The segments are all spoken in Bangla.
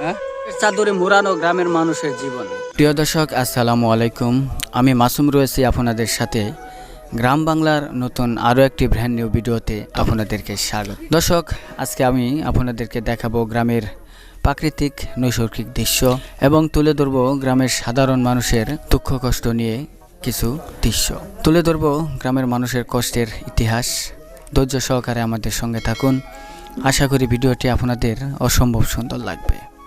হ্যাঁ? গ্রামের মানুষের জীবন। প্রিয় দর্শক, আসসালামু আলাইকুম। আমি মাসুম রয়েছি আপনাদের সাথে। গ্রাম বাংলার নতুন আরও একটি ব্র্যান্ড নিউ ভিডিওতে আপনাদেরকে স্বাগত। দর্শক, আজকে আমি আপনাদেরকে দেখাবো গ্রামের প্রাকৃতিক, নৈসর্গিক দৃশ্য এবং তুলে ধরবো গ্রামের সাধারণ মানুষের দুঃখ কষ্ট নিয়ে কিছু দৃশ্য। তুলে ধরবো গ্রামের মানুষের কষ্টের ইতিহাস। ধৈর্য সহকারে আমাদের সঙ্গে থাকুন। আশা করি ভিডিওটি আপনাদের অসম্ভব সুন্দর লাগবে।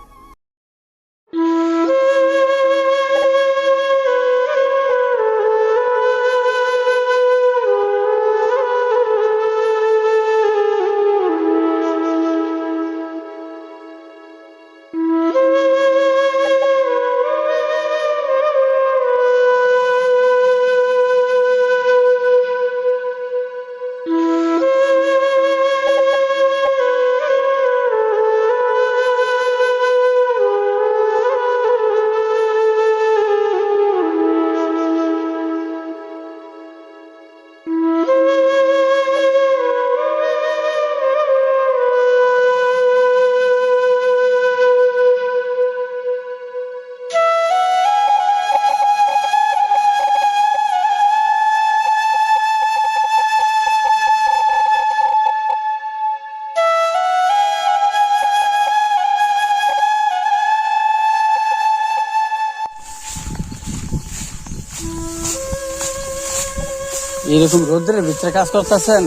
এরকম রোদ্রের ভিতরে কাজ করতেছেন?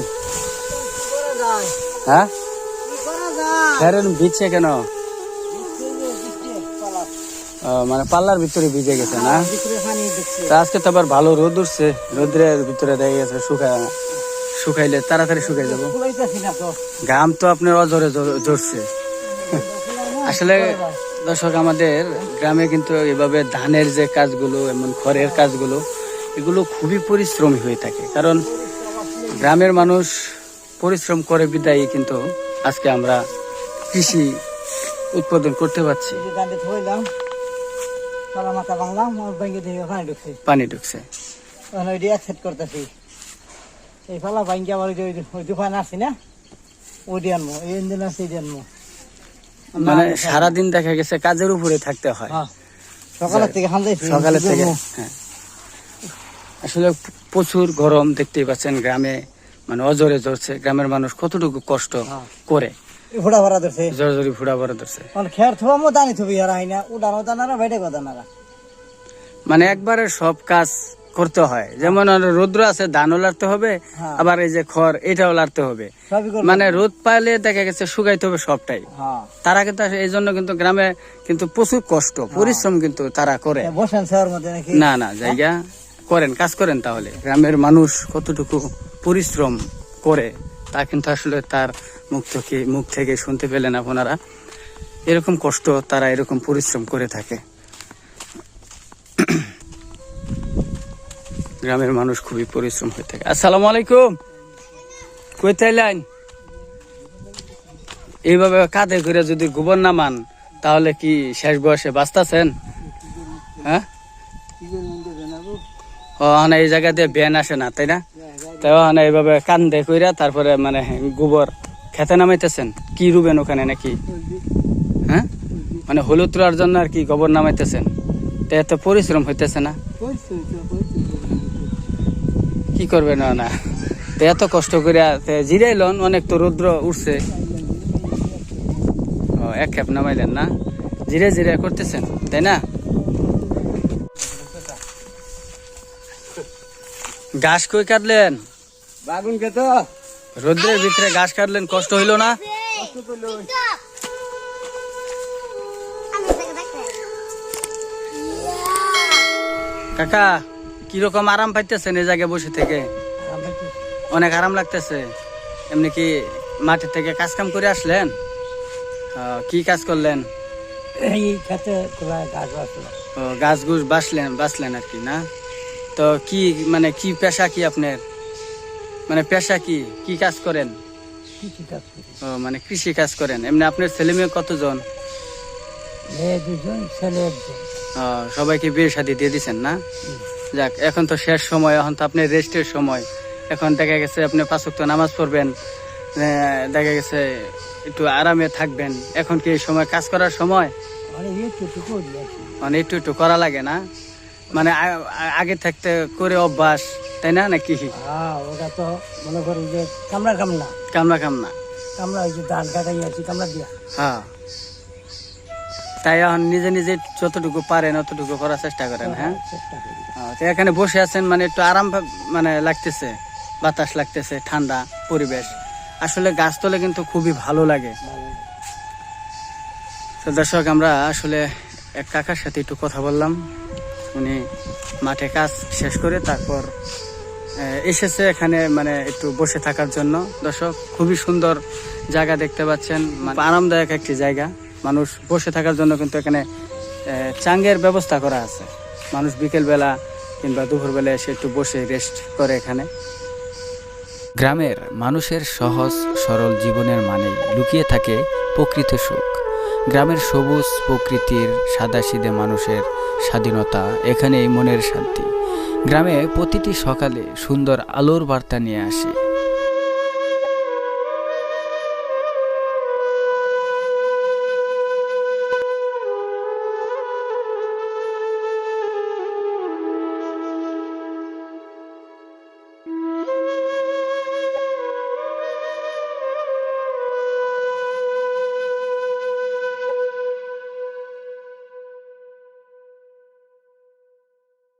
হ্যাঁ? ভিজছে কেন? মানে পাল্লার ভিতরে ভিজে গেছে না? আজকে তো আবার ভালো রোদ উঠছে। রোদ্রের ভিতরে দেখা গেছে শুকায় শুকাইলে তাড়াতাড়ি শুকাই যাব। ঘাম তো আপনার অজরে ঝরছে। আসলে দর্শক, আমাদের গ্রামে কিন্তু এভাবে ধানের যে কাজগুলো, এমন খড়ের কাজগুলো এগুলো খুবই পরিশ্রমী হয়ে থাকে। কারণ গ্রামের মানুষ পরিশ্রম করে বিদায়ী কিন্তু আজকে আমরা কৃষি উৎপাদন করতে পারছি। পানি ঢুকছে। করতেছি। এই ফালা আবার ওই দোকান আছে না? এই ইঞ্জিন আছে মানে সারাদিন দেখা গেছে কাজের উপরে থাকতে হয়। হ্যাঁ। সকালের থেকে সকালের থেকে হ্যাঁ। আসলে প্রচুর গরম দেখতেই পাচ্ছেন গ্রামে মানে অজরে জ্বরছে গ্রামের মানুষ কতটুকু কষ্ট হ্যাঁ। করে। ফোড়া ভরা ধরছে। জ্বর ফুড়া ভরে ধরছে। মানে খের মো দানি থুবি আর আইনা উড়ানো দানারা বাইরে গো মানে একবারে সব কাজ করতে হয়। যেমন রৌদ্র আছে ধানও লাড়তে হবে হ্যাঁ। আবার এই যে খড় এটাও লাড়তে হবে। মানে রোদ পাইলে দেখা গেছে শুকাইতে হবে সবটাই। হ্যাঁ। তারা কিন্তু এই জন্য কিন্তু গ্রামে কিন্তু প্রচুর কষ্ট পরিশ্রম কিন্তু তারা করে। না না জায়গা করেন, কাজ করেন তাহলে। গ্রামের মানুষ কতটুকু পরিশ্রম করে, তা কিন্তু আসলে তার মুখ থেকে মুখ থেকে শুনতে পেলেন আপনারা। এরকম কষ্ট তারা এরকম পরিশ্রম করে থাকে। গ্রামের মানুষ খুবই পরিশ্রম হয়ে থাকে। আসসালামু আলাইকুম। কই তাইলেন এইভাবে কাঁধে করে যদি গোবর নামান, তাহলে কি শেষ বয়সে বাঁচতেছেন? হ্যাঁ? ও মানে এই জায়গা দিয়ে ব্যান আসে না, তাই না? তাই মানে এইভাবে কান্দে কইরা তারপরে মানে গোবর খেতে নামাইতেছেন? কি রুবেন ওখানে নাকি? হ্যাঁ? মানে হলুদ তোলার জন্য আর কি গোবর নামাইতেছেন? তো এত পরিশ্রম হইতেছে না? কি করবে না না তো এত কষ্ট করে জিরাইলন অনেক তো রৌদ্র উঠছে। ও, এক খেপ নামাইলেন না? জিরে জিরে করতেছেন, তাই না? ঘাস কই কাটলেন? বাগুন কে তো রোদ্রের ভিতরে ঘাস কাটলেন কষ্ট হইল না? কাকা কীরকম আরাম পাইতেছেন এই জায়গায় বসে থেকে? অনেক আরাম লাগতেছে। এমনি কি মাটি থেকে কাজ কাম করে আসলেন? কি কাজ করলেন? এই খেতে গাছ গাছ গুছ বাসলেন বাসলেন আর কি না? তো কি মানে কি পেশা কি আপনার? মানে পেশা কি? কি কাজ করেন? ও মানে কৃষি কাজ করেন। এমনি আপনার ছেলে মেয়ে কতজন? সবাইকে বিয়ে শাদি দিয়ে দিচ্ছেন না? যাক এখন তো শেষ সময় এখন তো আপনার রেস্টের সময়। এখন দেখা গেছে আপনি পাঁচক তো নামাজ পড়বেন দেখা গেছে একটু আরামে থাকবেন। এখন কি এই সময় কাজ করার সময়? মানে একটু একটু করা লাগে না? মানে আগে থাকতে করে অভ্যাস তাই না নাকি? হ্যাঁ ওটা তো মনে করি যে কামড়া কামলা কামনা কামনা কামলা ওই যে ধান কাটাই আছি কামলা দিয়া। হ্যাঁ। তাই এখন নিজে নিজে যতটুকু পারেন অতটুকু করার চেষ্টা করেন হ্যাঁ আহ, তো এখানে বসে আছেন মানে একটু আরাম মানে লাগতেছে বাতাস লাগতেছে ঠান্ডা পরিবেশ। আসলে গাছতলে কিন্তু খুবই ভালো লাগে। তো দর্শক আমরা আসলে এক কাকার সাথে একটু কথা বললাম। উনি মাঠে কাজ শেষ করে তারপর এসেছে এখানে মানে একটু বসে থাকার জন্য। দর্শক, খুবই সুন্দর জায়গা দেখতে পাচ্ছেন। মানে আরামদায়ক একটি জায়গা। মানুষ বসে থাকার জন্য কিন্তু এখানে চাঙ্গের ব্যবস্থা করা আছে। মানুষ বিকেলবেলা কিংবা দুপুরবেলা এসে একটু বসে রেস্ট করে এখানে। গ্রামের মানুষের সহজ, সরল জীবনের মানে লুকিয়ে থাকে প্রকৃত সুখ। গ্রামের সবুজ প্রকৃতির সাদাসিদে মানুষের স্বাধীনতা এখানেই মনের শান্তি। গ্রামে প্রতিটি সকালে সুন্দর আলোর বার্তা নিয়ে আসে।